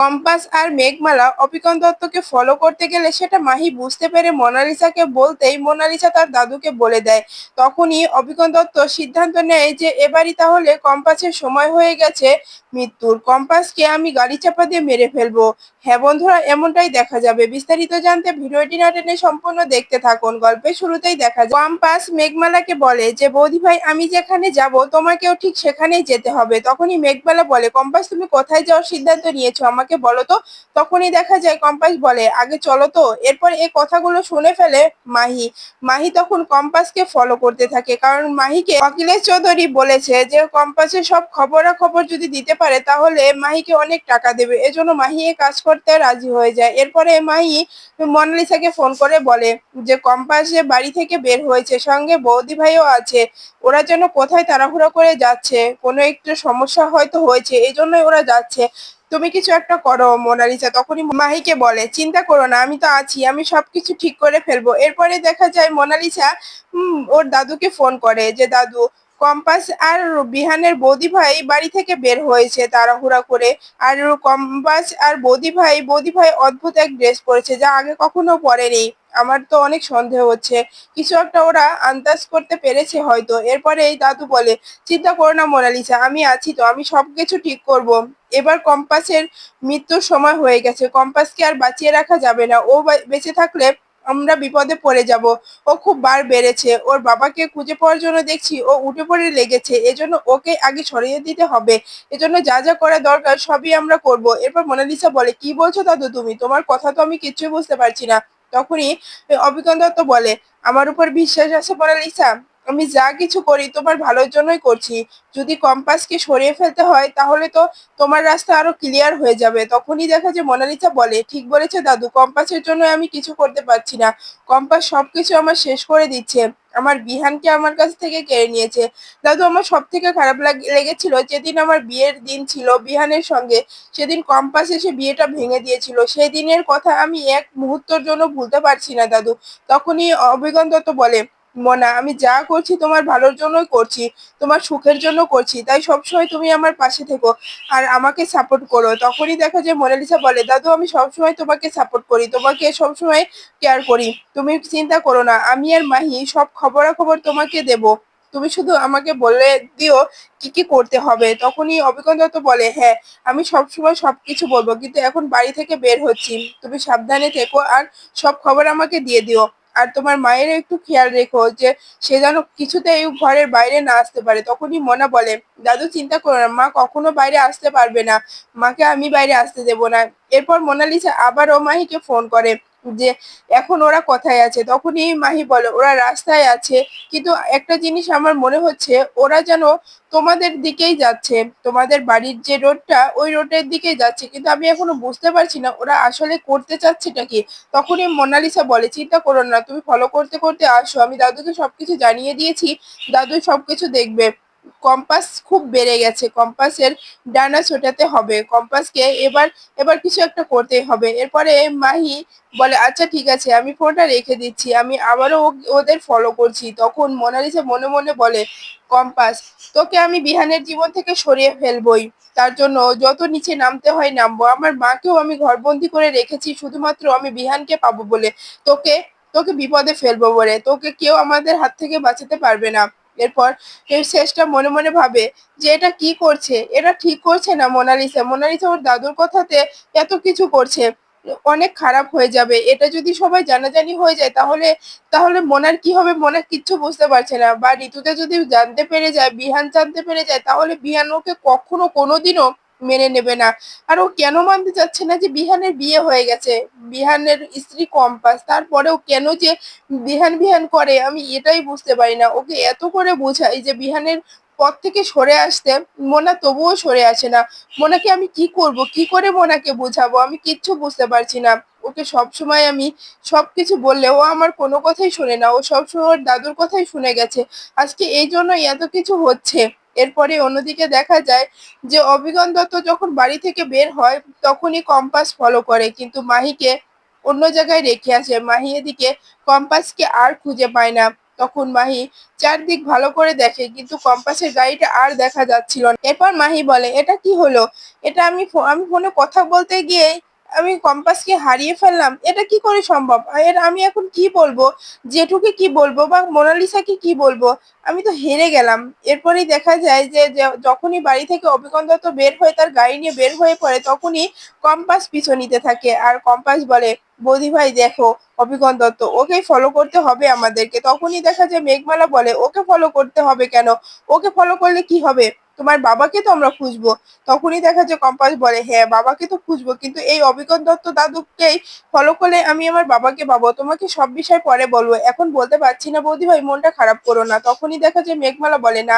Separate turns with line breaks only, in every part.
Compass আর মেঘমালা অপিকন দত্তকে follow করতে গেলে সেটা মাহি বুঝতে পেরে মোনালিসাকে বলতেই মোনালিসা তার দাদুকে বলে দেয়। তখনই অপিকন দত্ত সিদ্ধান্ত নেয় যে এবারই তাহলে কম্পাসের সময় হয়ে গেছে মৃত্যুর। কম্পাসকে আমি গাড়ি চাপা দিয়ে মেরে ফেলব। হ্যাঁ বন্ধুরা, এমনটাই দেখা যাবে। বিস্তারিত জানতে ভিডিওটি না টেনে সম্পূর্ণ দেখতে থাকুন। গল্পের শুরুতেই দেখা যায়, কম্পাস মেঘমালাকে বলে যে, বৌদি ভাই, আমি যেখানে যাব, তোমাকেও ঠিক সেখানেই যেতে হবে। তখনই মেঘমালা বলে, কম্পাস, তুমি কোথায় যাওয়ার সিদ্ধান্ত নিয়েছো? আমাকে বলো তো। তখনই দেখা যায় কম্পাস বলে, আগে চলো তো। এরপর এই কথাগুলো শুনে ফেলে মাহি। মাহি তখন কম্পাসকে ফলো করতে থাকে, কারণ মাহিকে অখিলেশ চৌধুরী বলেছে যে কম্পাসের সব খবরাখবর যদি দিতে পারে, তাহলে মাহিকে অনেক টাকা দেবে। এজন্য মাহি এ কাজ করতে রাজি হয়ে যায়। এরপরে মাহি মনালিসাকে ফোন করে বলে যে, কম্পাস যে বাড়ি থেকে বের হয়েছে, সঙ্গে বৌদি ভাইও আছে। ওরা যেন কোথায় তাড়াহুড়ো করে যাচ্ছে, কোনো একটু সমস্যা হয়তো হয়েছে এই জন্যই ওরা যাচ্ছে। তুমি কিছু একটা করো, মোনালিসা। তখনই মাহিকে বলে, চিন্তা করো না, আমি তো আছি, আমি সবকিছু ঠিক করে ফেলব। এরপরে দেখা যায় মোনালিসা ওর দাদুকে ফোন করে যে, দাদু, কম্পাস আর বিহানের বৌদি ভাই বাড়ি থেকে বের হয়েছে তাড়াহুড়া করে। আর কম্পাস আর বৌদি ভাই বৌদি ভাই অদ্ভুত এক ড্রেস পরেছে যা আগে কখনো পরেনি। আমার তো অনেক সন্দেহ হচ্ছে। কিছু একটা ওরা আন্দাজ করতে পেরেছে হয়তো। এরপরে এই দাদু বলে, চিন্তা করো না মোনালিসা, আমি আছি তো, আমি সবকিছু ঠিক করব। এবার কম্পাসের মৃত্যুর সময় হয়ে গেছে। কম্পাসকে আর বাঁচিয়ে রাখা যাবে না। ও বেঁচে থাকলে আমরা বিপদে পড়ে যাব। ও খুব বার বেড়েছে। ওর বাবাকে খুঁজে পাওয়ার জন্য দেখছি ও উঠে পড়ে লেগেছে। এজন্য ওকে আগে সরিয়ে দিতে হবে। এজন্য যা যা করা দরকার সবই আমরা করব। এরপর মোনালিসা বলে, কি বলছো দাদু তুমি? তোমার কথা তো আমি কিছুই বুঝতে পারছি না। তখনই অভিজ্ঞতা বলে আমার উপর বিশ্বাস আছে মোনালিসা? আমি যা কিছু করি তোমার ভালোর জন্যই করছি। যদি কম্পাসকে সরিয়ে ফেলতে হয়, তাহলে তো তোমার রাস্তা আরও ক্লিয়ার হয়ে যাবে। তখনই দেখা যে মোনালিসা বলে, ঠিক বলেছে দাদু, কম্পাসের জন্য আমি কিছু করতে পারছি না। কম্পাস সবকিছু আমার শেষ করে দিচ্ছে। আমার বিহানকে আমার কাছ থেকে কেড়ে নিয়েছে। দাদু, আমার সব থেকে খারাপ লাগ- লেগেছিল যেদিন আমার বিয়ের দিন ছিল বিহানের সঙ্গে, সেদিন কম্পাস এসে বিয়েটা ভেঙে দিয়েছিল। সেই দিনের কথা আমি এক মুহূর্তের জন্য ভুলতে পারছি না, দাদু। তখনই অভিজ্ঞান দত্ত বলে মনা, আমি যা করছি তোমার ভালোর জন্যই করছি, তোমার সুখের জন্য করছি, তাই সবসময় তুমি আমার পাশে থেকো আর আমাকে সাপোর্ট করো। তখনই দেখা যায় মোনালিসা বলে, দাদু, আমি সবসময় তোমাকে সাপোর্ট করি, তোমাকে সবসময় কেয়ার করি, তুমি চিন্তা করো না, আমি আর মাহি সব খবরাখবর তোমাকে দেব, তুমি শুধু আমাকে বলে দিও কি কি করতে হবে। তখনই অভিজ্ঞান দত্ত বলে হ্যাঁ আমি সবসময় সবকিছু বলব, কিন্তু এখন বাড়ি থেকে বের হচ্ছি, তুমি সাবধানে থেকো আর সব খবর আমাকে দিয়ে দিও। আর তোমার মায়ের একটু খেয়াল রেখো যে সে যেন কিছুতে এই ঘরের বাইরে না আসতে পারে। তখনই মনা বলে, দাদু, চিন্তা করো না, মা কখনো বাইরে আসতে পারবে না। মাকে আমি বাইরে আসতে দেব না। এরপর মোনালিসা আবার ও মাহিকে ফোন করে যে এখন ওরা কোথায় আছে? তখনই মাহি বলে, ওরা রাস্তায় আছে। কিন্তু একটা জিনিস আমার মনে হচ্ছে, ওরা যেন তোমাদের দিকেই যাচ্ছে। তোমাদের বাড়ির যে রোডটা, ওই রোডের দিকেই যাচ্ছে। কিন্তু আমি এখনও বুঝতে পারছি না, ওরা আসলে করতে চাচ্ছেটা কি? তখনই মোনালিসা বলে, চিন্তা করো না, তুমি ফলো করতে করতে আসো। আমি দাদুকে সবকিছু জানিয়ে দিয়েছি। দাদু সবকিছু দেখবে। কম্পাস খুব বেড়ে গেছে। কম্পাসের ডানা ছোটাতে হবে। কম্পাসকে এবার এবার কিছু একটা করতে হবে। এরপরে মাহি বলে আচ্ছা ঠিক আছে, আমি ফোনটা রেখে দিচ্ছি। আমি আবারও ওদের ফলো করছি। তখন মোনালিসা মনে মনে বলে, কম্পাস, তোকে আমি বিহানের জীবন থেকে সরিয়ে ফেলবই। তার জন্য যত নিচে নামতে হয় নামবো। আমার মাকেও আমি ঘরবন্দি করে রেখেছি। শুধুমাত্র আমি বিহানকে পাবো বলে তোকে তোকে বিপদে ফেলব বলে। তোকে কেউ আমাদের হাত থেকে বাঁচাতে পারবে না। এরপর শেষটা মনে মনে ভাবে যে এটা কি করছে? এটা ঠিক করছে না মোনালিসা? মোনালিসা ওর দাদুর কথাতে এত কিছু করছে, অনেক খারাপ হয়ে যাবে। এটা যদি সবাই জানাজানি হয়ে যায়, তাহলে তাহলে মনার কি হবে? মোনা কিচ্ছু বুঝতে পারছে না। বা ঋতুতে যদি জানতে পেরে যায়, বিহান জানতে পেরে যায়, তাহলে বিহান ওকে কখনো কোনোদিনও মেনে নেবে না। আর ও কেন মানতে চাচ্ছে না যে বিহানের বিয়ে হয়ে গেছে? বিহানের স্ত্রী কম্পাস, তারপরেও কেন যে বিহান বিহান করে? আমি এটাই বুঝতে পারি না। ওকে এত করে বোঝাই যে বিহানের পথ থেকে সরে আসতে মোনা তবুও সরে আসে না। মোনাকে আমি কি করব? কি করে মোনাকে বোঝাবো? আমি কিচ্ছু বুঝতে পারছি না। ওকে সব সময় আমি সবকিছু বললে ও আমার কোনো কথাই শুনে না। ও সবসময় ওর দাদুর কথাই শুনে গেছে। আজকে এই জন্যই এত কিছু হচ্ছে। এরপরে অন্যদিকে দেখা যায় যে অভিজ্ঞান দত্ত যখন বাড়ি থেকে বের হয়, তখনই কম্পাস ফলো করে। কিন্তু মাহিকে অন্য জায়গায় রেখে আসে। মাহি এদিকে কম্পাসকে আর খুঁজে পায় না। তখন মাহি চারদিক ভালো করে দেখে, কিন্তু কম্পাসের গাড়িটা আর দেখা যাচ্ছিল না। এরপর মাহি বলে, এটা কি হলো? এটা আমি আমি ফোনে কথা বলতে গিয়ে আমি কম্পাসকে হারিয়ে ফেললাম, এটা কি করে সম্ভব? এর আমি এখন কি বলব? জেঠুকে কি বলব বা মোনালিসাকে কি বলব? আমি তো হেরে গেলাম। এরপরেই দেখা যায় যে যখনই বাড়ি থেকে অভিকন দত্ত বের হয়ে তার গাড়ি নিয়ে বের হয়ে পড়ে, তখনই কম্পাস পিছু নিতে থাকে। আর কম্পাস বলে, বৌদি ভাই, দেখো অভিগন দত্ত ওকে ফলো করতে হবে আমাদেরকে। তখনই দেখা যায় মেঘমালা বলে, ওকে ফলো করতে হবে কেন? ওকে ফলো করলে কি হবে? তোমার বাবাকে তো আমরা খুঁজবো। তখনই দেখা যায় কম্পাস বলে হ্যাঁ বাবাকে তো খুঁজবো, কিন্তু এই অভিজ্ঞান দত্ত দাদুকেই ফলো করলে আমি আমার বাবাকে পাবো। তোমাকে সব বিষয় পরে বলব। এখন বলতে পারছি না, বৌদি ভাই, মনটা খারাপ করো না। তখনই দেখা যায় মেঘমালা বলে, না,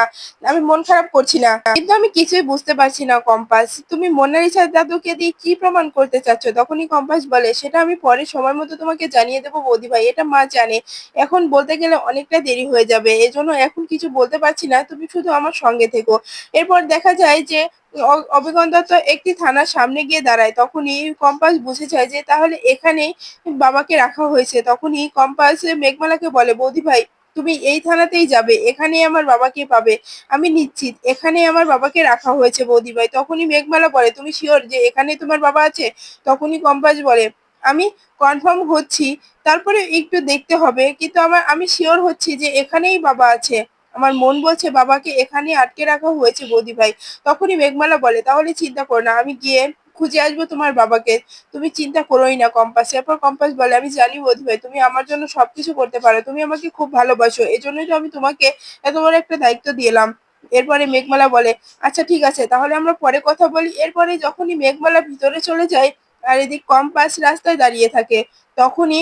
আমি মন খারাপ করছি না। কিন্তু আমি কিছুই বুঝতে পারছি না, কম্পাস। তুমি মোনালিসা দাদুকে দিয়ে কি প্রমাণ করতে চাচ্ছ? তখনই কম্পাস বলে, সেটা আমি পরে সময় মতো তোমাকে জানিয়ে দেবো, বৌদি ভাই। এটা মা জানে। এখন বলতে গেলে অনেকটা দেরি হয়ে যাবে। এজন্য এখন কিছু বলতে পারছি না। তুমি শুধু আমার সঙ্গে থেকো। এরপর দেখা যায় যে, অ- অভিজ্ঞান দত্ত একটি থানার সামনে গিয়ে দাঁড়ায়। তখনই কম্পাস বুঝে যায় যে, তাহলে এখানেই বাবাকে রাখা হয়েছে। তখনই কম্পাস মেঘমালাকে বলে, বৌদি ভাই, তুমি এই থানাতেই যাবে। এখানেই আমার বাবাকে পাবে। আমি নিশ্চিত এখানেই আমার বাবাকে রাখা হয়েছে, বৌদি ভাই। তখনই মেঘমালা বলে, তুমি শিওর যে এখানে তোমার বাবা আছে? তখনই কম্পাস বলে, আমি কনফার্ম হচ্ছি। তারপরে একটু দেখতে হবে। কিন্তু আমার, আমি শিওর হচ্ছি যে এখানেই বাবা আছে। আমার মন বলছে, বাবাকে এখানে আটকে রাখা হয়েছে বৌদি ভাই। তখনই মেঘমালা বলে, তাহলে চিন্তা করো না, আমি গিয়ে খুঁজে আসব তোমার বাবাকে। তুমি চিন্তা করোই না কম্পাস। এরপর কম্পাস বলে, আমি জানি বৌদি ভাই, তুমি আমার জন্য সবকিছু করতে পারো। তুমি আমাকে খুব ভালোবাসো। এজন্যই তো আমি তোমাকে এত বড় একটা দায়িত্ব দিলাম। এরপরে মেঘমালা বলে আচ্ছা ঠিক আছে, তাহলে আমরা পরে কথা বলি। এরপরে যখনই মেঘমালা ভিতরে চলে যায়, আর এদিক কম্পাস রাস্তায় দাঁড়িয়ে থাকে, তখনই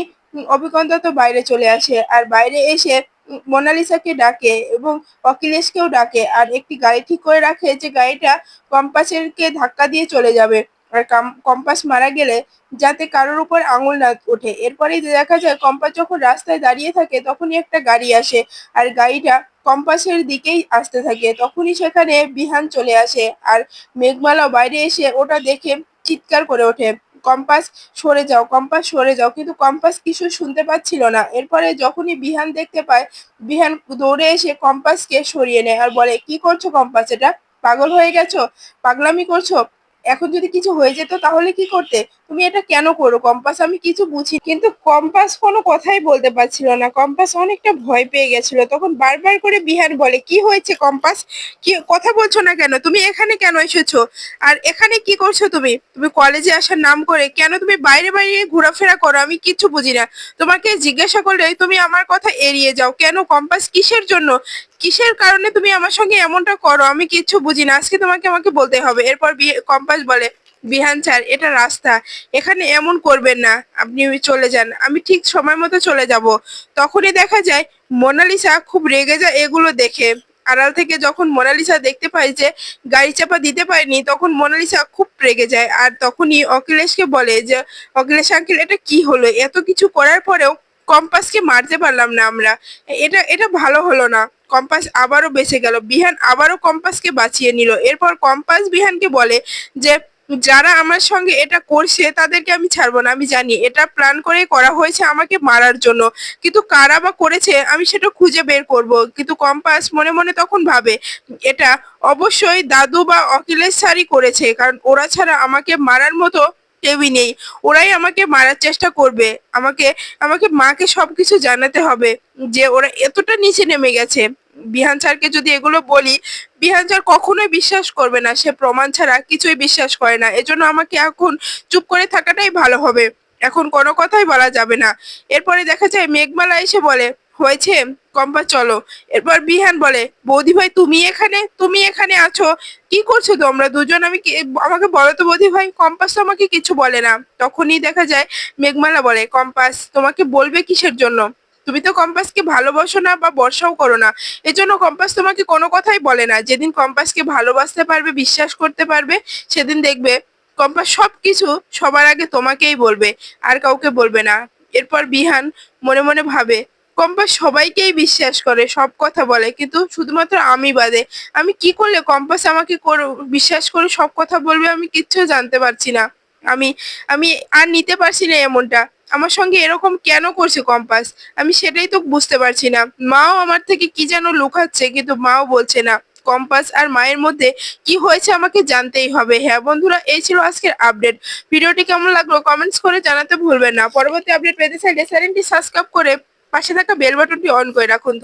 অভিকন্ত তো বাইরে চলে আসে। আর বাইরে এসে মোনালিসাকে ডাকে এবং অখিলেশকেও ডাকে। আর একটি গাড়ি ঠিক করে রাখে যে গাড়িটা কম্পাসেরকে ধাক্কা দিয়ে চলে যাবে। আর কম্পাস মারা গেলে যাতে কারোর উপর আঙুল না ওঠে। এরপরেই দেখা যায়, কম্পাস যখন রাস্তায় দাঁড়িয়ে থাকে, তখনই একটা গাড়ি আসে। আর গাড়িটা কম্পাসের দিকেই আসতে থাকে। তখনই সেখানে বিহান চলে আসে। আর মেঘমালা বাইরে এসে ওটা দেখে চিৎকার করে ওঠে। কম্পাস সরে যাও, কম্পাস সরে যাও। কিন্তু কম্পাস কিছু শুনতে পাচ্ছিল না। এরপরে যখনই বিহান দেখতে পায়, বিহান দৌড়ে এসে কম্পাসকে সরিয়ে নেয় আর বলে, কি করছ কম্পাস? এটা পাগল হয়ে গেছো? পাগলামি করছ? এখন যদি কিছু হয়ে যেত তাহলে কি করতে? তুমি এটা কেন করো? কম্পাস আমি কিছু বুঝি কিন্তু কম্পাস কোনো কথাই বলতে পারছিল না। কম্পাস অনেকটা ভয় পেয়ে গেছিল। তখন বারবার করে বিহান বলে, কি হয়েছে কম্পাস? কি, কথা বলছো না কেন? তুমি এখানে কেন এসেছ? আর এখানে কি করছ তুমি? তুমি কলেজে আসার নাম করে কেন তুমি বাইরে বাইরে ঘোরাফেরা করো? আমি কিচ্ছু বুঝি না। তোমাকে জিজ্ঞাসা করলে তুমি আমার কথা এড়িয়ে যাও। কেন কম্পাস? কিসের জন্য? কিসের কারণে তুমি আমার সঙ্গে এমনটা করো? আমি কিচ্ছু বুঝি না। আজকে তোমাকে আমাকে বলতে হবে। এরপর কম্পাস বলে বিহান স্যার, এটা রাস্তা। এখানে এমন করবেন না। আপনি চলে যান। আমি ঠিক সময় মতো চলে যাব। তখনই দেখা যায় মোনালিসা খুব রেগে যায় এগুলো দেখে। আড়াল থেকে যখন মোনালিসা দেখতে পায় যে গাড়ি চাপা দিতে পারেনি, তখন মোনালিসা খুব রেগে যায়। আর তখনই অখিলেশকে বলে যে, অখিলেশ আঙ্কেল, এটা কি হলো? এত কিছু করার পরেও কম্পাসকে মারতে পারলাম না আমরা। এটা এটা ভালো হলো না। কম্পাস আবারও বেঁচে গেল। বিহান আবারও কম্পাসকে বাঁচিয়ে নিল। এরপর কম্পাস বিহানকে বলে যে যারা আমার সঙ্গে এটা করছে, তাদেরকে আমি ছাড়বো না, আমি জানি। এটা প্ল্যান করে করা হয়েছে আমাকে মারার জন্য। কিন্তু কারা বা করেছে, আমি সেটা খুঁজে বের করব। কিন্তু কম্পাস মনে মনে তখন ভাবে, এটা অবশ্যই দাদু বা অখিলেশ স্যারই করেছে, কারণ ওরা ছাড়া আমাকে মারার মতো কেউই নেই। ওরাই আমাকে মারার চেষ্টা করবে। আমাকে আমাকে মাকে সবকিছু জানাতে হবে যে ওরা এতটা নিচে নেমে গেছে। বিহান স্যারকে যদি এগুলো বলি, বিহান স্যার কখনোই বিশ্বাস করবে না। সে প্রমাণ ছাড়া কিছুই বিশ্বাস করে না। এজন্য আমাকে এখন চুপ করে থাকাটাই ভালো হবে। এখন কোনো কথাই বলা যাবে না। এরপরে দেখা যায় মেঘমালা এসে বলে, হয়েছে কম্পা চলো। এরপর বিহান বলে, বৌদি ভাই, তুমি এখানে? তুমি এখানে আছো? কি করছ তোমরা? দুজন আমি আমাকে বলো তো বৌদি ভাই, কম্পাস তো আমাকে কিছু বলে না। তখনই দেখা যায় মেঘমালা বলে, কম্পাস, তোমাকে বলবে কিসের জন্য? তুমি তো কম্পাসকে ভালোবাসো না বা বর্ষাও করো না। এজন্য কম্পাস তোমাকে কোনো কথাই বলে না। যেদিন কম্পাসকে ভালোবাসতে পারবে, বিশ্বাস করতে পারবে, সেদিন দেখবে কম্পাস সবকিছু সবার আগে তোমাকেই বলবে, আর কাউকে বলবে না। এরপর বিহান মনে মনে ভাবে, কম্পাস সবাইকেই বিশ্বাস করে, সব কথা বলে, কিন্তু শুধুমাত্র আমি বাদে। আমি কি করলে কম্পাস আমাকে বিশ্বাস করে সব কথা বলবে আমি কিচ্ছু জানতে পারছি না। আমি আমি আর নিতে পারছি না এমনটা। আমার সঙ্গে এরকম কেন করছে কম্পাস? আমি সেটাই তো বুঝতে পারছি না। মাও আমার থেকে কি যেন লুকাচ্ছে কিন্তু মাও বলছে না। কম্পাস আর মায়ের মধ্যে কি হয়েছে আমাকে জানতেই হবে। হ্যাঁ বন্ধুরা, এই ছিল আজকের আপডেট। ভিডিওটি কেমন লাগল কমেন্টস করে জানাতে ভুলবেন না। পরবর্তী আপডেট পেতে চাইলে চ্যানেলটি সাবস্ক্রাইব করে পাশে থাকা বেল বাটনটি অন করে রাখুন।